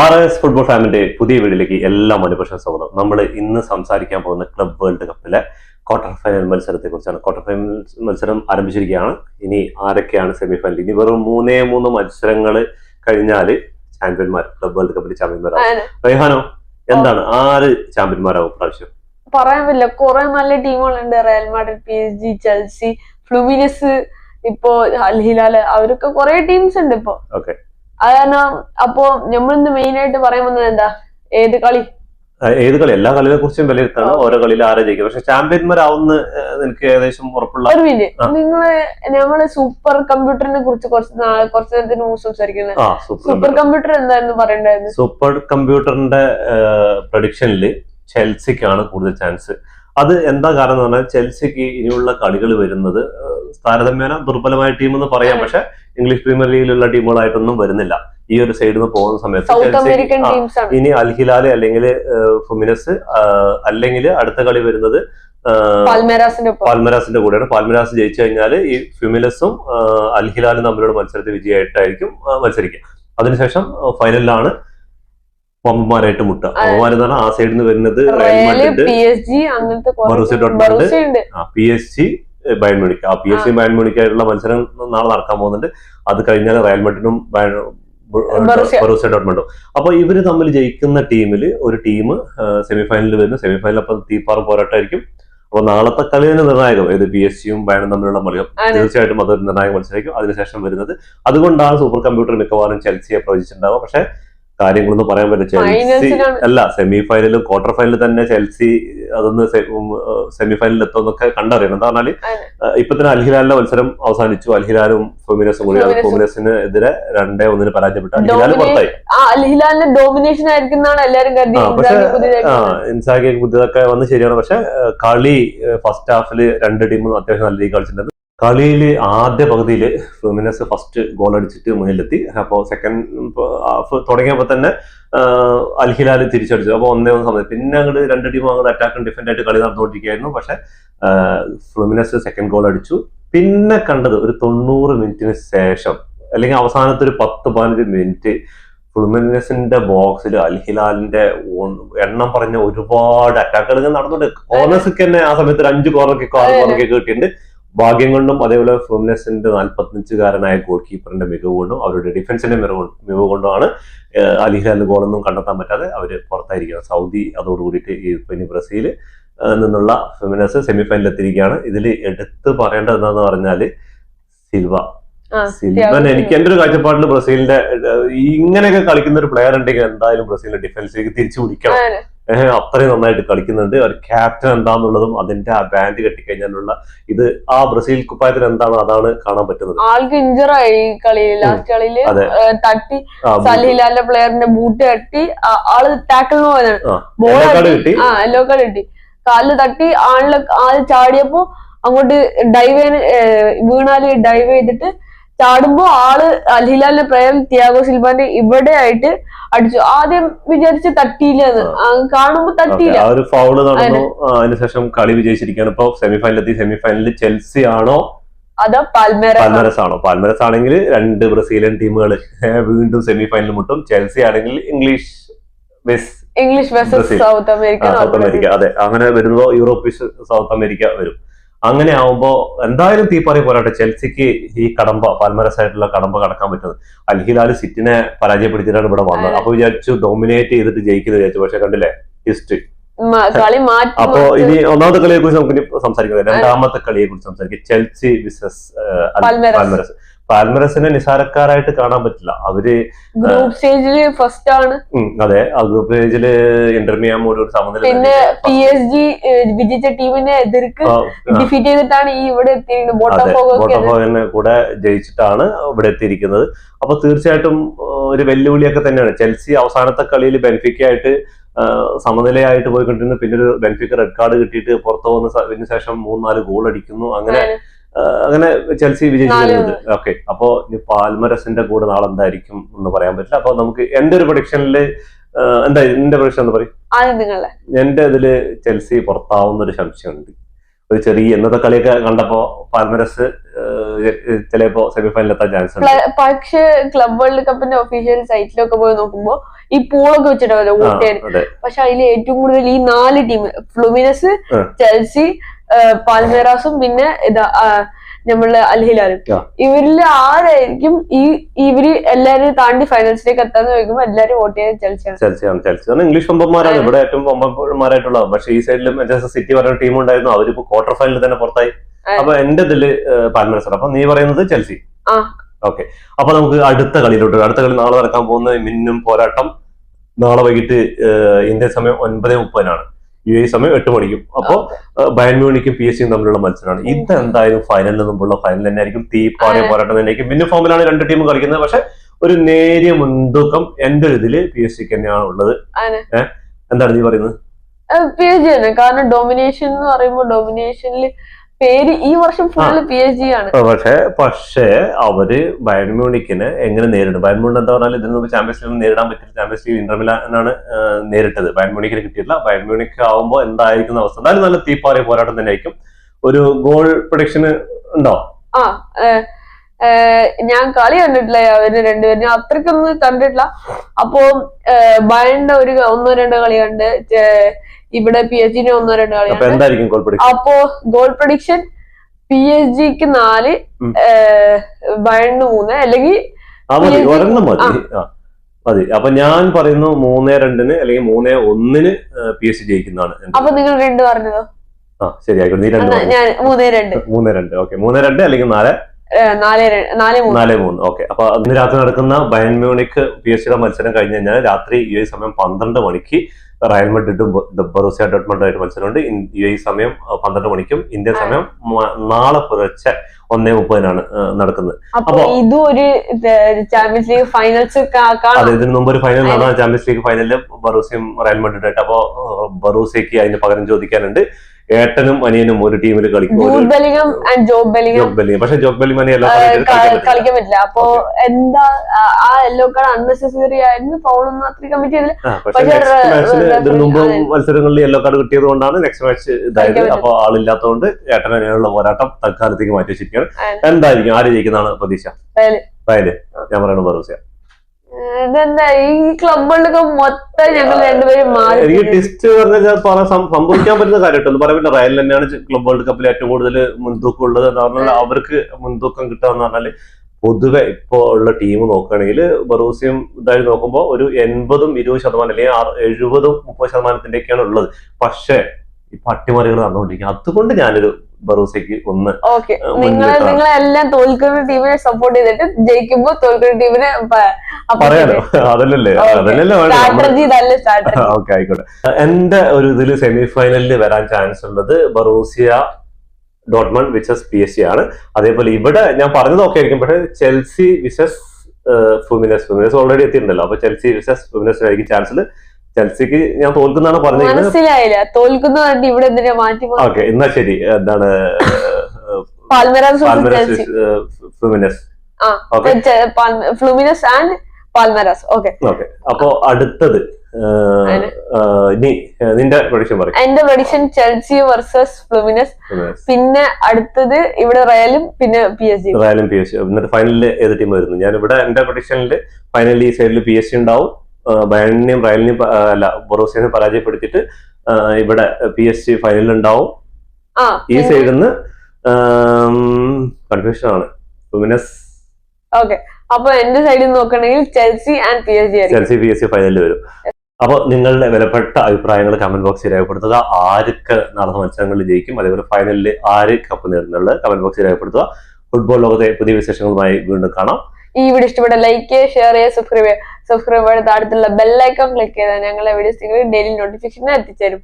R S football ഫാമിന്റെ പുതിയ വീഡിയോയിലേക്ക് എല്ലാ മനുപക്ഷ സ്വാഗതം. നമ്മൾ ഇന്ന് സംസാരിക്കാൻ പോകുന്ന ക്ലബ് വേൾഡ് കപ്പിലെ ക്വാർട്ടർ ഫൈനൽ മത്സരത്തെ കുറിച്ചാണ് ക്വാർട്ടർ ഫൈനൽ മത്സരം ആരംഭിച്ചിരിക്കുകയാണ്. ഇനി ആരൊക്കെയാണ് സെമി ഫൈനൽ ഇനി വെറും മൂന്നേ മൂന്ന് മത്സരങ്ങൾ കഴിഞ്ഞാൽ ചാമ്പ്യന്മാർ ക്ലബ് വേൾഡ് കപ്പിൽ ചാമ്പ്യന്മാരാകും റൈഹാനോ റെഹാനോ എന്താണ്? ആര് ചാമ്പ്യന്മാരാകും പ്രാവശ്യം പറയാൻ പറ്റില്ല. കുറെ നല്ല ടീമുകളുണ്ട്. Real Madrid P S G Chelsea Fluminense ഇപ്പോ അൽ ഹിലാൽ അവരൊക്കെ കുറെ ടീംസ് ഉണ്ട് ഇപ്പോ. ഓക്കെ അത് കാരണം അപ്പോ നമ്മളിന്ന് മെയിൻ ആയിട്ട് പറയാൻ വന്നത് എന്താ? ഏത് കളി? ഏത് കളി? എല്ലാ കളികളെ കുറിച്ചും വിലയിരുത്താണ്. ഓരോ കളിയിൽ ആരാ ജയിക്കും പക്ഷെ ചാമ്പ്യന്മാരാവുന്ന എനിക്ക് ഏകദേശം ഉറപ്പുള്ള. നിങ്ങൾ നമ്മൾ സൂപ്പർ കമ്പ്യൂട്ടറിനെ കുറിച്ച് കുറച്ച് കുറച്ച് നേരത്തിന് മുമ്പ് സംസാരിക്കുന്നത് സൂപ്പർ കമ്പ്യൂട്ടർ എന്തായിരുന്നു പറയണ്ടായിരുന്നു? സൂപ്പർ കമ്പ്യൂട്ടറിന്റെ പ്രൊഡിക്ഷനിൽ ചെൽസിക്കാണ് കൂടുതൽ ചാൻസ് അത് എന്താ കാരണം എന്ന് പറഞ്ഞാൽ ചെൽസിക്ക് ഇനിയുള്ള കളികൾ വരുന്നത് താരതമ്യേന ദുർബലമായ ടീം എന്ന് പറയാം. പക്ഷെ ഇംഗ്ലീഷ് പ്രീമിയർ ലീഗിലുള്ള ടീമുകളായിട്ടൊന്നും വരുന്നില്ല. ഈ ഒരു സൈഡിൽ നിന്ന് പോകുന്ന സമയത്ത് ഇനി അൽഹിലാൽ അല്ലെങ്കിൽ ഫുമിനസ് അല്ലെങ്കിൽ അടുത്ത കളി വരുന്നത് പാൽമേരാസിന്റെ കൂടെയാണ്. പാൽമരാസ് ജയിച്ചു കഴിഞ്ഞാൽ ഈ ഫ്യൂമിലസും അൽഹിലാലും തമ്മിലുള്ള മത്സരത്തിൽ വിജയമായിട്ടായിരിക്കും മത്സരിക്കുക. അതിനുശേഷം ഫൈനലിലാണ് പമ്പന്മാരായിട്ട് മുട്ട പമ്പന്മാർ എന്ന് പറഞ്ഞാൽ ആ സൈഡിൽ നിന്ന് വരുന്നത് Real Madrid P S G Bayern Munich ആ പി എസ് സി ബയൺ മ്യൂണിക്കായിട്ടുള്ള മത്സരം നാളെ നടക്കാൻ പോകുന്നുണ്ട്. അത് കഴിഞ്ഞാൽ റയൽ മെഡിനും അപ്പൊ ഇവർ തമ്മിൽ ജയിക്കുന്ന ടീമിൽ ഒരു ടീം സെമിഫൈനലിൽ വരുന്നു. സെമിഫൈനൽ അപ്പൊ തീപ്പാറ പോരാട്ടമായിരിക്കും. അപ്പൊ നാളത്തെ കളി തന്നെ നിർണായകം. ഏത് പി എസ് സിയും ബയണും തമ്മിലുള്ള മത്സരം. തീർച്ചയായിട്ടും അതൊരു നിർണായക മത്സരമായിരിക്കും. അതിനുശേഷം വരുന്നത്. അതുകൊണ്ടാണ് സൂപ്പർ കമ്പ്യൂട്ടർ മിക്കവാറും ചെൽസിയെ പ്രവചിച്ചിട്ടുണ്ടാവുക. പക്ഷെ കാര്യങ്ങളൊന്നും പറയാൻ പറ്റില്ല. ചെൽസി അല്ല സെമി ഫൈനലും ക്വാർട്ടർ ഫൈനലിൽ തന്നെ ചെൽസി അതൊന്ന് സെമി ഫൈനലിൽ എത്തുമെന്നൊക്കെ കണ്ടറിയണം. എന്താ പറഞ്ഞാൽ അതെ. ഇപ്പൊ തന്നെ അൽഹിലാലിന്റെ മത്സരം അവസാനിച്ചു. അൽഹിലാലും ഫൊമിനസും കൂടി ഫോമിനസിന് എതിരെ രണ്ടേ ഒന്നിന് പരാജയപ്പെട്ടു. അൽഹിലാൽ പുറത്തായി. ആ അൽ ഡോമിനേഷൻ ആയിരിക്കും എന്നാണ് എല്ലാരും കരുതി ആ, പക്ഷെ ആ ഇൻസാഗി പുതിയതൊക്കെ വന്ന് ശരിയാണ്. പക്ഷെ കളി ഫസ്റ്റ് ഹാഫിൽ രണ്ട് ടീമും അത്യാവശ്യം നല്ല രീതിയിൽ കളിച്ചിട്ടുണ്ട്. കളിയിൽ ആദ്യ പകുതിയിൽ ഫ്ലൂമിനസ് ഫസ്റ്റ് ഗോൾ അടിച്ചിട്ട് മുന്നിലെത്തി. അപ്പോൾ സെക്കൻഡ് ഹാഫ് തുടങ്ങിയപ്പോൾ തന്നെ അൽഹിലാൽ തിരിച്ചടിച്ചു. അപ്പോൾ ഒന്നേ ഒന്ന് സമയത്ത് പിന്നെ അങ്ങോട്ട് രണ്ട് ടീമും അങ്ങോട്ട് അറ്റാക്കും ഡിഫൻഡ് ആയിട്ട് കളി നടന്നുകൊണ്ടിരിക്കുകയായിരുന്നു. പക്ഷെ ഫ്ലൂമിനസ് സെക്കൻഡ് ഗോൾ അടിച്ചു. പിന്നെ കണ്ടത് ഒരു തൊണ്ണൂറ് മിനിറ്റിന് ശേഷം അല്ലെങ്കിൽ അവസാനത്തെ ഒരു പത്ത് പതിനഞ്ച് മിനിറ്റ് ഫ്ലുമിനസിന്റെ ബോക്സിൽ അൽഹിലാലിന്റെ എണ്ണം പറഞ്ഞ ഒരുപാട് അറ്റാക്കുകൾ നടന്നുണ്ട് കോർണേഴ്സൊക്കെ തന്നെ ആ സമയത്ത് ഒരു അഞ്ച് കോർണർ കിക്കോ ആറ് കോർണർ കിക്കോ കിട്ടിയിട്ടുണ്ട് ഭാഗ്യം കൊണ്ടും അതേപോലെ ഫ്ലുമിനസിന്റെ നാൽപ്പത്തിയഞ്ചുകാരനായ ഗോൾ കീപ്പറിന്റെ മികവ് കൊണ്ടും അവരുടെ ഡിഫൻസിന്റെ മികവ് മികവ് കൊണ്ടുമാണ് ഏഹ് അൽഹിലാലിന് ഗോളൊന്നും കണ്ടെത്താൻ പറ്റാതെ അവർ പുറത്തായിരിക്കുന്നത്. സൗദി അതോടുകൂടിയിട്ട് ഈ പിന്നെ ബ്രസീൽ നിന്നുള്ള ഫെമിനസ് സെമിഫൈനലിൽ എത്തിയിരിക്കുകയാണ്. ഇതിൽ എടുത്ത് പറയേണ്ടത് എന്താന്ന് പറഞ്ഞാൽ സിൽവ. സിൽവൻ എനിക്ക് എന്റെ ഒരു കാഴ്ചപ്പാടിൽ ബ്രസീലിന്റെ ഇങ്ങനെയൊക്കെ കളിക്കുന്ന ഒരു പ്ലെയർ ഉണ്ടെങ്കിൽ എന്തായാലും ബ്രസീലിന്റെ ഡിഫൻസിലേക്ക് തിരിച്ചു പിടിക്കണം അത്രയും നന്നായിട്ട് കളിക്കുന്നുണ്ട്. ഒരു ക്യാപ്റ്റൻ എന്താന്നുള്ളതും അതിന്റെ ആ ബാൻഡ് കെട്ടിക്കഴിഞ്ഞാലുള്ള ഇത് ആ ബ്രസീൽ കുപ്പായത്തിൽ എന്താണ് അതാണ് കാണാൻ പറ്റുന്നത്? ആൾക്ക് ഇഞ്ചറായി കളിയിൽ. ലാസ്റ്റ് കളിയിൽ തട്ടി സലിഹിലാലിന്റെ പ്ലെയറിന്റെ ബൂട്ട് തട്ടി ആൾ ടാക്കിളിന് പോയതാണ് ബോൾ കിട്ടി. ആ എല്ലോ കാർഡ് കിട്ടി. കാലിൽ തട്ടി ആളിലെ ആൾ ചാടിയപ്പോ അങ്ങോട്ട് ഡൈവ് വീണാൽ ഡൈവ് ചെയ്തിട്ട് ചാടുമ്പോ ആൾ അൽഹിലാലിന്റെ പ്രേം ത്യാഗോ സിൽവാന്റെ ഇവിടെ ആയിട്ട് അടിച്ചു. ആദ്യം വിചാരിച്ച് തട്ടിയില്ലെന്ന് ആ, കാണുമ്പോ തട്ടിയില്ല. ആ ഒരു ഫൗൾ നടന്നു. അതിനുശേഷം കളി വിജയിച്ചിരിക്കുകയാണ്. ഇപ്പൊ സെമിഫൈനൽ എത്തി സെമിഫൈനലിൽ ചെൽസി ആണോ? അതോ പാൽമേര പാൽമേരസ് ആണോ? പാൽമേരസ് ആണെങ്കിൽ രണ്ട് ബ്രസീലിയൻ ടീമുകൾ വീണ്ടും സെമിഫൈനൽ മുട്ടും. ചെൽസി ആണെങ്കിൽ English Wes English South America South America അതെ അങ്ങനെ വരുമ്പോ യൂറോപ്പ് സൗത്ത് അമേരിക്ക വരും. അങ്ങനെ ആവുമ്പോ എന്തായാലും തീപ്പാറി പോരാട്ടെ. ചെൽസിക്ക് ഈ കടമ്പ പാൽമരസ് ആയിട്ടുള്ള കടമ്പ കടക്കാൻ പറ്റുന്നത്. അൽഹിലാൽ സിറ്റിനെ പരാജയപ്പെടുത്തിയിട്ടാണ് ഇവിടെ വന്നത്. അപ്പൊ വിചാരിച്ചു ഡോമിനേറ്റ് ചെയ്തിട്ട് ജയിക്കുന്നത് വിചാരിച്ചു. പക്ഷെ കണ്ടില്ലേ? ഹിസ്റ്ററി അപ്പോ ഇനി ഒന്നാമത്തെ കളിയെ കുറിച്ച് നമുക്ക് സംസാരിക്കുന്നത് രണ്ടാമത്തെ കളിയെ കുറിച്ച് സംസാരിക്കും. Chelsea visas പാൽമേരസ്. പാൽമരസിനെ നിസാരക്കാരായിട്ട് കാണാൻ പറ്റില്ല. അവർ ഗ്രൂപ്പ് സ്റ്റേജിൽ ഫസ്റ്റ് ആണ്. അതെ ആ ഗ്രൂപ്പ് പേജിൽ ഇന്റർമിയാമോട് ഒരു സമനില പിന്നെ. പി എസ് ജി വിജയിച്ച ടീമിനെ എതിർക്ക് ഡിഫീറ്റ് ചെയ്തിട്ടാണ് ഈ ഇവിടെ എത്തിയിരിക്കുന്നത്. അതെ ബോട്ടഫോഗോ കൂടെ ജയിച്ചിട്ടാണ് ഇവിടെ എത്തിയിരിക്കുന്നത്. അപ്പൊ തീർച്ചയായിട്ടും ഒരു വെല്ലുവിളിയൊക്കെ തന്നെയാണ്. ചെൽസി അവസാനത്തെ കളിയിൽ ബെനിഫിക്കായിട്ട് സമനിലയായിട്ട് പോയിക്കൊണ്ടിരുന്നു. പിന്നെ ഒരു ബെൻഫിക്ക റെഡ് കാർഡ് കിട്ടിയിട്ട് പുറത്തു പോകുന്ന ശേഷം മൂന്നാൽ ഗോൾ അടിക്കുന്നു. അങ്ങനെ അങ്ങനെ ചെൽസി വിജയിച്ചിരുന്നത് ഓക്കെ. അപ്പോ ഇനി പാൽമരസിന്റെ കൂടെ നാളെ എന്തായിരിക്കും എന്ന് പറയാൻ പറ്റില്ല. അപ്പൊ നമുക്ക് എന്റെ ഒരു പ്രൊഡിക്ഷനിൽ എന്താ എന്റെ പ്രൊഡിക്ഷൻ എന്ന് പറയും. എന്റെ ഇതിൽ ചെൽസി പുറത്താവുന്ന ഒരു സംശയമുണ്ട്. ഒരു ചെറിയ ഇന്നത്തെ കളിയൊക്കെ കണ്ടപ്പോ പാൽമരസ് ചിലപ്പോ സെമിഫൈനൽ എത്താൻ ചാൻസ് ഉണ്ട്. പക്ഷേ ക്ലബ് വേൾഡ് കപ്പിന്റെ ഒഫീഷ്യൽ സൈറ്റിലൊക്കെ പോയി നോക്കുമ്പോ ഈ പൂളൊക്കെ വോട്ട് ചെയ്യാൻ പക്ഷെ അതിൽ ഏറ്റവും കൂടുതൽ ഈ നാല് ടീം ഫ്ലുമിനസ് ചെൽസി പാൽമേറാസും പിന്നെ ഇതാ നമ്മളെ അൽഹിലാലും. ഇവരിൽ ആരായിരിക്കും ഈ ഇവർ എല്ലാരും താണ്ടി ഫൈനൽസിലേക്ക് എത്താന്ന് ചോദിക്കുമ്പോ എല്ലാരും വോട്ട് ചെയ്ത് ചെൽസിയാണ് ചെൽസിയാണ് ചെൽസി ഇംഗ്ലീഷ് പമ്പന്മാരാണ് ഇവിടെ ഏറ്റവും പമ്പന്മാരായിട്ടുള്ളത് പക്ഷെ ഈ സൈഡിൽ മാഞ്ചസ്റ്റർ സിറ്റി പറഞ്ഞ ടീം ഉണ്ടായിരുന്നു. അവരിപ്പോ ക്വാർട്ടർ ഫൈനലിൽ തന്നെ പുറത്തായി. അപ്പൊ എന്റെ ഇതിൽ പാൽമേറാസ് അപ്പൊ നീ പറയുന്നത് ചെൽസി ആ. ഓക്കെ. അപ്പൊ നമുക്ക് അടുത്ത കളിയിലോട്ട് അടുത്ത കളി നാളെ നടക്കാൻ പോകുന്ന മിന്നും പോരാട്ടം നാളെ വൈകിട്ട് ഇന്ത്യൻ സമയം ഒൻപത് മുപ്പതിനാണ്. യു എ സമയം എട്ട് മണിക്കും. അപ്പോ ബയൻ മ്യൂണിക്കും പി എസ് സിയും തമ്മിലുള്ള മത്സരമാണ്. ഇത് എന്തായാലും ഫൈനലിൽ നിന്നുമുള്ള ഫൈനൽ തന്നെ ആയിരിക്കും തീപ്പാറിയ പോരാട്ടം പോരാട്ടം തന്നെയായിരിക്കും. പിന്നെ ഫോമിലാണ് രണ്ട് ടീമും കളിക്കുന്നത്. പക്ഷെ ഒരു നേരിയ മുൻതൂക്കം എന്റെ ഒരു ഇതിൽ പി എസ് സിക്ക് തന്നെയാണ് ഉള്ളത്. എന്താണ് നീ പറയുന്നത്? പി എസ് ജി തന്നെ കാരണം ഡൊമിനേഷൻ എന്ന് പറയുമ്പോൾ ഡൊമിനേഷനിൽ പേര് ഈ വർഷം ഫുള്ള് പി എച്ച് ഡി ആണ്. പക്ഷേ പക്ഷേ അവർ ബയൺ മ്യൂണിക്കിനെ എങ്ങനെ നേരിടും? ബയൺ മ്യൂണിക് എന്താ പറഞ്ഞാൽ ഇതിന് മുമ്പ് ചാമ്പ്യൻസ് ലീഗ് നേരിടാൻ പറ്റില്ല. ചാമ്പ്യൻസ് ലീഗ് ഇന്റർമിലാണ് നേരിട്ടത്. ബയൺ മ്യൂണിക്കിന് കിട്ടിയിട്ടില്ല. ബയൺ മ്യൂണിക് ആവുമ്പോൾ എന്തായിരിക്കുന്ന അവസ്ഥ? എന്തായാലും നല്ല തീപ്പാറിയ പോരാട്ടം തന്നെ ആയിരിക്കും ഒരു ഗോൾ പ്രൊഡിക്ഷന് ഉണ്ടോ? ആ ഞാൻ കളി കണ്ടിട്ടില്ല. അവർ രണ്ടുപേരും അത്രക്കൊന്നും കണ്ടിട്ടില്ല. അപ്പോ ബയണിന്റെ ഒരു ഒന്നോ രണ്ടോ കളി കണ്ട് ഇവിടെ പി എച്ച് ജിന് ഒന്നോ രണ്ടോ കളിയാണ് അപ്പോ ഗോൾ പ്രൊഡിക്ഷൻ പി എച്ച് ജിക്ക് നാല് ബയണ് മൂന്ന് അല്ലെങ്കിൽ ഒരെണ്ണം മതി. മതി. അപ്പൊ ഞാൻ പറയുന്നു മൂന്നേ രണ്ടിന് അല്ലെങ്കിൽ മൂന്നേ ഒന്നിന് പി എസ് സി ജയിക്കുന്നതാണ് അപ്പൊ നിങ്ങൾ രണ്ട് പറഞ്ഞതോ? ആ ശരി ആയിക്കോട്ടെ. നീ രണ്ട് മൂന്നേ രണ്ട്. മൂന്നേ രണ്ട്. ഓക്കെ. മൂന്നേ രണ്ട് അല്ലെങ്കിൽ നാല്? നാല് മൂന്ന്. ഓക്കെ. അപ്പൊ ഇന്ന് രാത്രി നടക്കുന്ന ബയൺ മ്യൂണിക് പി എസ് സിയുടെ മത്സരം കഴിഞ്ഞ് കഴിഞ്ഞാൽ രാത്രി ഈ സമയം പന്ത്രണ്ട് മണിക്ക് റയൽ മഡ്രിഡും ബറൂസിയ ഡോട്ട്മണ്ടുമായിട്ട് മത്സരമുണ്ട്. യു എ സമയം പന്ത്രണ്ട് മണിക്കും ഇന്ത്യൻ സമയം നാളെ പുലർച്ചെ ഒന്നേ മുപ്പതിനാണ് നടക്കുന്നത്. അപ്പൊ അപ്പൊ- ഇതും ഒരു ചാമ്പ്യൻസ് ലീഗ് ഫൈനൽസ് അതെ ഇതിന് മുമ്പ് ഒരു ഫൈനൽ നടന്ന ചാമ്പ്യൻസ് ലീഗ് ഫൈനലിൽ ബറൂസിയും റയൽ മഡ്രിഡായിട്ട് അപ്പോ ബറൂസിയക്ക് അതിന് പകരം ചോദിക്കാനുണ്ട്. ഏട്ടനും അനിയനും ഒരു ടീമിൽ കളിക്കും. Bellingham and Jobe Bellingham Jobe പക്ഷെ ജോബ് കളിയിലും ക- കളിക്കാൻ പറ്റില്ല. അപ്പൊ എന്താ ആ, യെല്ലോ കാർഡ് അൺനെസസറി ആയിരുന്നു. അത്ര കമ്മിറ്റ് ചെയ്തില്ല. പക്ഷേ മുമ്പ് മത്സരങ്ങളിൽ യെല്ലോ കാർഡ് കിട്ടിയത് കൊണ്ടാണ് നെക്സ്റ്റ് മാച്ച് ഇതായത്. അപ്പൊ ആളില്ലാത്തതുകൊണ്ട് ഏട്ടനുള്ള പോരാട്ടം തൽക്കാലത്തേക്ക് മാറ്റി വെച്ചിരിക്കുകയാണ് എന്തായിരിക്കും? ആര് ജയിക്കുന്നതാണ് പ്രതീക്ഷ? ഞാൻ പറയുന്നത് ബറൂസിയ ഇതെന്താ? ഈ ക്ലബുകളിലൊക്കെ മൊത്തം ഞങ്ങൾ രണ്ടുപേരും മാറി എനിക്ക്. ടെസ്റ്റ് പറഞ്ഞാൽ സംഭവിക്കാൻ പറ്റുന്ന കാര്യമായിട്ടൊന്നും പറയാൻ പറ്റില്ല. റയൽ തന്നെയാണ് ക്ലബ് വേൾഡ് കപ്പിൽ ഏറ്റവും കൂടുതൽ മുൻതൂക്കം ഉള്ളത് എന്ന് പറഞ്ഞാൽ അവർക്ക് മുൻതൂക്കം കിട്ടുക എന്ന് പറഞ്ഞാൽ പൊതുവെ ഇപ്പോ ഉള്ള ടീം നോക്കുകയാണെങ്കിൽ ബറൂസിയും ഇതായി നോക്കുമ്പോൾ ഒരു എൺപതും ഇരുപത് ശതമാനം അല്ലെങ്കിൽ എഴുപതും മുപ്പത് ശതമാനത്തിന്റെയൊക്കെയാണ് ഉള്ളത്. പക്ഷേ ഈ പട്ടിമറികൾ നടന്നുകൊണ്ടിരിക്കുക. അതുകൊണ്ട് ഞാനൊരു ബറൂസയ്ക്ക് ഒന്ന് നിങ്ങൾ. നിങ്ങളെല്ലാം തോൽക്കുന്ന ടീമിനെ സപ്പോർട്ട് ചെയ്തിട്ട് ജയിക്കുമ്പോ തോൽക്കുന്ന ടീമിനെ പറയാലോ. അതല്ലല്ലേ? അതല്ലല്ലേ ഓക്കെ ആയിക്കോട്ടെ. എന്റെ ഒരു ഇതിൽ സെമി ഫൈനലിൽ വരാൻ ചാൻസ് ഉള്ളത് ബറൂസിയ ഡോട്ട്മൺ വിസസ് പി എസ് സി ആണ്. അതേപോലെ ഇവിടെ ഞാൻ പറഞ്ഞത് ഓക്കെ ആയിരിക്കും. പക്ഷെ Chelsea versus Fluminense. Fluminense already എത്തിയിട്ടുണ്ടല്ലോ. അപ്പൊ ചെൽസി വിസസ് ഫുമിനസ് ആയിരിക്കും ചാൻസ് ചെൽസിക്ക് ഞാൻ തോൽക്കുന്നാണ് പറഞ്ഞത് മനസ്സിലായില്ല. തോൽക്കുന്ന ഇവിടെ എന്തിനാ മാറ്റി ഓക്കെ എന്നാ ശരി. എന്താണ് Palmeiras Fluminense. Fluminense and Palmeiras. Okay okay അപ്പോ അടുത്തത് ഇനി ഏഹ്, നിന്റെ പ്രൊഡിക്ഷൻ പറയും. എന്റെ പ്രഡിക്ഷൻ ചെൽസി വേഴ്സസ് ഫ്ലുമിനസ് പിന്നെ അടുത്തത് ഇവിടെ റയലും പിന്നെ പി എസ് ജി റയലും പി എസ് സി എന്നിട്ട് ഫൈനലിൽ ഏത് ടീം വരുന്നു? ഞാൻ ഇവിടെ എന്റെ പ്രൊഡിക്ഷനിൽ ഫൈനലിൽ ഈ സൈഡിൽ പി എസ് സി ഉണ്ടാവും ബയണിനെയും റയലിനെയും അല്ല ബൊറോസിനെ പരാജയപ്പെടുത്തിയിട്ട് ഇവിടെ പി എസ് സി ഫൈനലിൽ ഉണ്ടാവും ഈ സൈഡിൽ നിന്ന് കൺഫ്യൂഷൻ ആണ്. ഫ്ലുമിനസ് ഓക്കെ അപ്പൊ എന്റെ സൈഡിൽ നോക്കണെങ്കിൽ Chelsea and P S G Chelsea P S ഫൈനലിൽ വരും. അപ്പോൾ നിങ്ങളുടെ വിലപ്പെട്ട അഭിപ്രായങ്ങൾ കമന്റ് ബോക്സിൽ രേഖപ്പെടുത്തുക. ആർക്ക് നടന്ന മത്സരങ്ങളിൽ ജയിക്കും? അതേപോലെ ഫൈനലിൽ ആര് കപ്പ് നേടുന്നുള്ളത് കമന്റ് ബോക്സിൽ രേഖപ്പെടുത്തുക. ഫുട്ബോൾ ലോകത്തെ പുതിയ വിശേഷങ്ങളുമായി വീണ്ടും കാണാം. ഈ വീഡിയോ ഇഷ്ടപ്പെട്ട ലൈക്ക് ചെയ്യുക ഷെയർ ചെയ്യുക സബ്സ്ക്രൈബ് ചെയ്യുക. സബ്സ്ക്രൈബ് അടുത്തുള്ള ബെല്ലൈക്കൺ ക്ലിക്ക് ചെയ്താൽ ഞങ്ങളുടെ വീഡിയോസ് നിങ്ങൾ ഡെയിലി നോട്ടിഫിക്കേഷൻ എത്തിച്ചേരും.